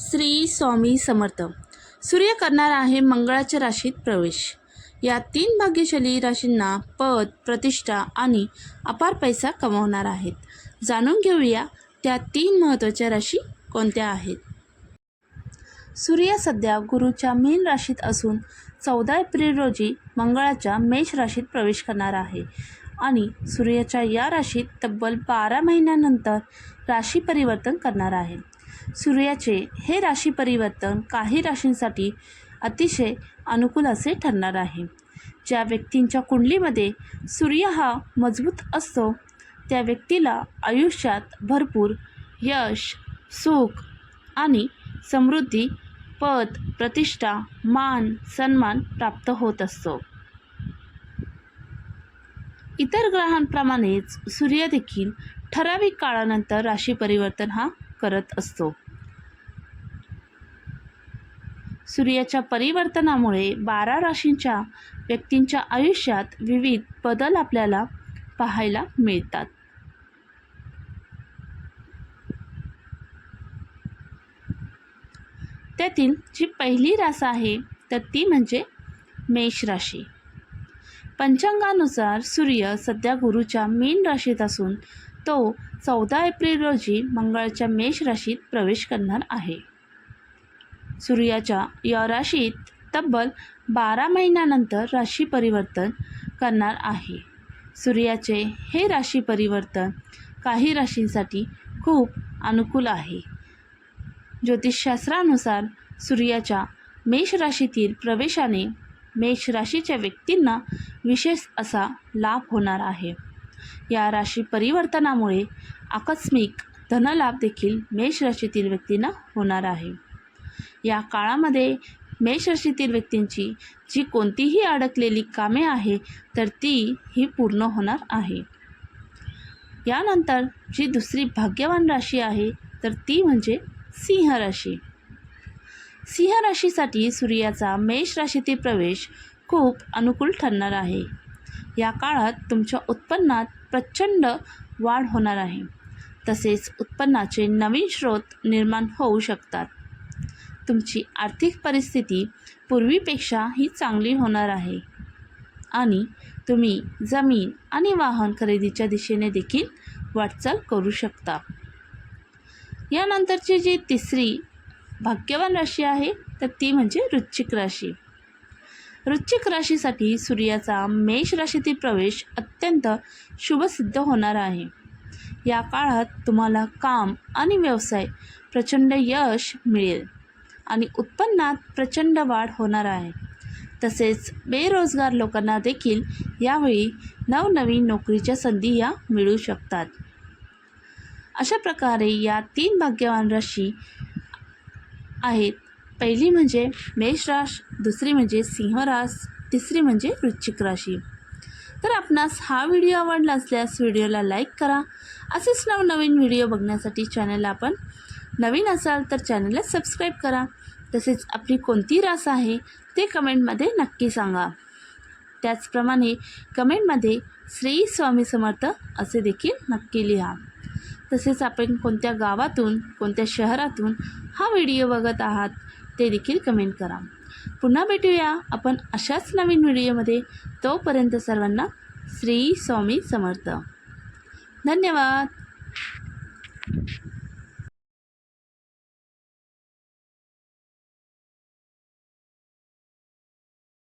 श्री स्वामी समर्थ. सूर्य करणार आहे मंगळाच्या राशीत प्रवेश. या तीन भाग्यशाली राशींना पद प्रतिष्ठा आणि अपार पैसा कमावणार आहेत. जाणून घेऊया त्या तीन महत्त्वाच्या राशी कोणत्या आहेत. सूर्य सध्या गुरुच्या मीन राशीत असून चौदा एप्रिल रोजी मंगळाच्या मेष राशीत प्रवेश करणार आहे आणि सूर्याच्या या राशीत तब्बल बारा महिन्यानंतर राशी परिवर्तन करणार आहे. सूर्याचे हे राशी परिवर्तन काही राशींसाठी अतिशय अनुकूल असे ठरणार आहे. ज्या व्यक्तींच्या कुंडलीमध्ये सूर्य हा मजबूत असतो त्या व्यक्तीला आयुष्यात भरपूर यश सुख आणि समृद्धी पद प्रतिष्ठा मान सन्मान प्राप्त होत असतो. इतर ग्रहांप्रमाणेच सूर्यदेखील ठराविक काळानंतर राशी परिवर्तन हा करत असतो. सूर्याच्या परिवर्तनामुळे बारा राशींच्या व्यक्तींच्या आयुष्यात विविध बदल आपल्याला पाहायला मिळतात. त्यातील जी पहिली रास आहे तर ती म्हणजे मेष राशी. पंचांगानुसार सूर्य सध्या गुरुच्या मीन राशीत असून तो चौदा एप्रिल रोजी मंगळाच्या मेष राशीत प्रवेश करणार आहे. सूर्याच्या या राशीत तब्बल बारा महिन्यानंतर राशी परिवर्तन करणार आहे. सूर्याचे हे राशी परिवर्तन काही राशींसाठी खूप अनुकूल आहे. ज्योतिषशास्त्रानुसार सूर्याच्या मेष राशीतील प्रवेशाने मेष राशीच्या व्यक्तींना विशेष असा लाभ होणार आहे. या राशी परिवर्तनामुळे आकस्मिक धनलाभ देखील मेष राशीतील व्यक्तींना होणार आहे. या काळामध्ये मेष राशीतील व्यक्तींची जी कोणतीही अडकलेली कामे आहे तर ती ही पूर्ण होणार आहे. यानंतर जी दुसरी भाग्यवान राशी आहे तर ती म्हणजे सिंह राशी. सिंह राशीसाठी सूर्याचा मेष राशीतील प्रवेश खूप अनुकूल ठरणार आहे. या काळात तुमच्या उत्पन्नात प्रचंड वाढ होणार आहे. तसेच उत्पन्नाचे नवीन स्रोत निर्माण होऊ शकतात. तुमची आर्थिक परिस्थिती पूर्वीपेक्षा ही चांगली होणार आहे. आणि तुम्ही जमीन आणि वाहन खरेदीच्या दिशेने देखील वाटचाल करू शकता. यानंतरची जी तिसरी भाग्यवान राशी आहे तर ती म्हणजे वृश्चिक राशी. वृश्चिक राशीसाठी सूर्याचा मेष राशीतील प्रवेश अत्यंत शुभसिद्ध होणार आहे. या काळात तुम्हाला काम आणि व्यवसाय प्रचंड यश मिळेल आणि उत्पन्नात प्रचंड वाढ होणार आहे. तसेच बेरोजगार लोकांना देखील यावेळी नवनवीन नोकरीच्या संधी या मिळू शकतात. अशा प्रकारे या तीन भाग्यवान राशी आहेत. पहिली म्हणजे मेष रास दुसरी म्हणजे सिंह रास तिसरी म्हणजे वृश्चिक राशी. तर आपणास हा व्हिडिओ आवडला असल्यास व्हिडिओला लाईक करा. असेच नवनवीन व्हिडिओ बघण्यासाठी चॅनलला आपण नवीन असाल तर चॅनलला सबस्क्राईब करा. तसेच आपली कोणती रास आहे ते कमेंटमध्ये नक्की सांगा. त्याचप्रमाणे कमेंटमध्ये श्री स्वामी समर्थ असे देखील नक्की लिहा. तसेच आपण कोणत्या गावातून कोणत्या शहरातून हा व्हिडिओ बघत आहात ते देखील कमेंट करा. पुन्हा भेटूया आपण अशाच नवीन व्हिडिओमध्ये. तोपर्यंत सर्वांना श्री स्वामी समर्थ. धन्यवाद.